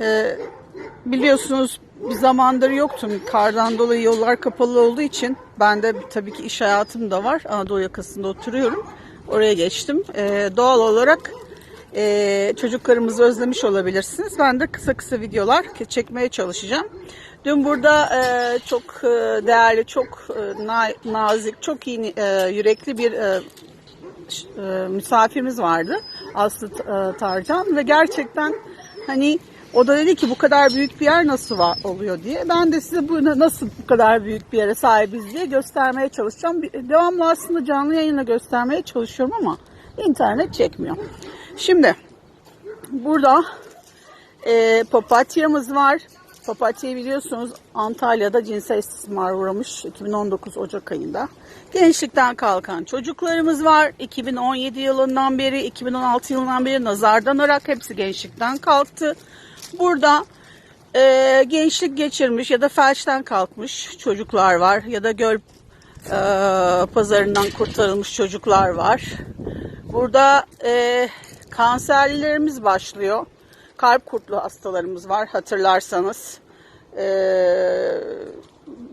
Ee, biliyorsunuz bir zamandır yoktum. Kardan dolayı yollar kapalı olduğu için ben de tabii ki iş hayatım da var. Anadolu yakasında oturuyorum. Oraya geçtim. Ee, doğal olarak e, çocuklarımızı özlemiş olabilirsiniz. Ben de kısa kısa videolar çekmeye çalışacağım. Dün burada e, çok e, değerli, çok e, na- nazik, çok iyi e, yürekli bir e, e, misafirimiz vardı. Aslı e, Tarcan ve gerçekten hani o da dedi ki bu kadar büyük bir yer nasıl var, oluyor diye. Ben de size bu nasıl bu kadar büyük bir yere sahibiz diye göstermeye çalışacağım. Devamlı aslında canlı yayınla göstermeye çalışıyorum ama internet çekmiyor. Şimdi burada e, papatyamız var. Papatyayı biliyorsunuz Antalya'da cinsel istismar uğramış 2019 Ocak ayında. Gençlikten kalkan çocuklarımız var. 2017 yılından beri, 2016 yılından beri nazardan ırak hepsi gençlikten kalktı. Burada e, gençlik geçirmiş ya da felçten kalkmış çocuklar var ya da göl e, pazarından kurtarılmış çocuklar var. Burada e, kanserlilerimiz başlıyor. Kalp kurtlu hastalarımız var hatırlarsanız. E,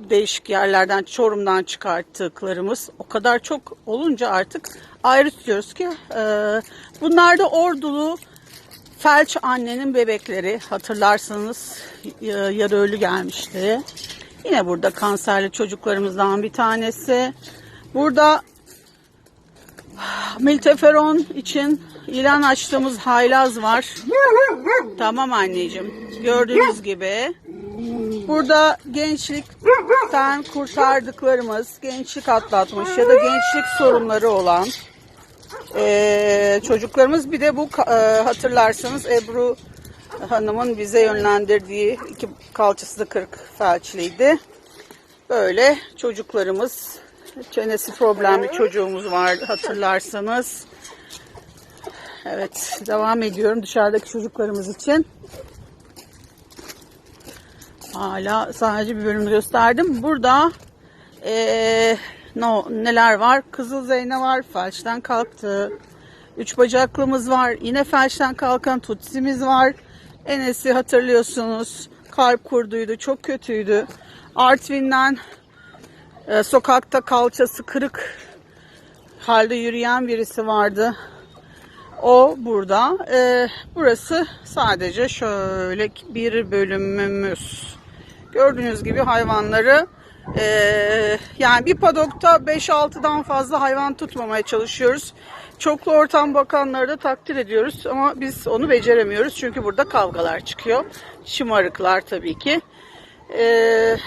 değişik yerlerden Çorum'dan çıkarttıklarımız o kadar çok olunca artık ayrı tutuyoruz ki e, bunlar da ordulu felç annenin bebekleri hatırlarsanız ya- yarı ölü gelmişti. Yine burada kanserli çocuklarımızdan bir tanesi. Burada milteferon için ilan açtığımız haylaz var. Tamam anneciğim. Gördüğünüz gibi. Burada gençlikten kurtardıklarımız, gençlik atlatmış ya da gençlik sorunları olan ee, çocuklarımız bir de bu e, hatırlarsanız Ebru Hanım'ın bize yönlendirdiği iki kalçası da kırık felçliydi. Böyle çocuklarımız çenesi problemli çocuğumuz vardı hatırlarsanız. Evet devam ediyorum dışarıdaki çocuklarımız için. Hala sadece bir bölüm gösterdim. Burada eee, no, neler var? Kızıl Zeyne var. Felçten kalktı. Üç bacaklımız var. Yine felçten kalkan tutsimiz var. Enes'i hatırlıyorsunuz. Kalp kurduydu. Çok kötüydü. Artvin'den e, sokakta kalçası kırık halde yürüyen birisi vardı. O burada. Ee, burası sadece şöyle bir bölümümüz. Gördüğünüz gibi hayvanları ee, yani bir padokta 5-6'dan fazla hayvan tutmamaya çalışıyoruz. Çoklu ortam bakanları da takdir ediyoruz ama biz onu beceremiyoruz çünkü burada kavgalar çıkıyor. Şımarıklar tabii ki. Ee,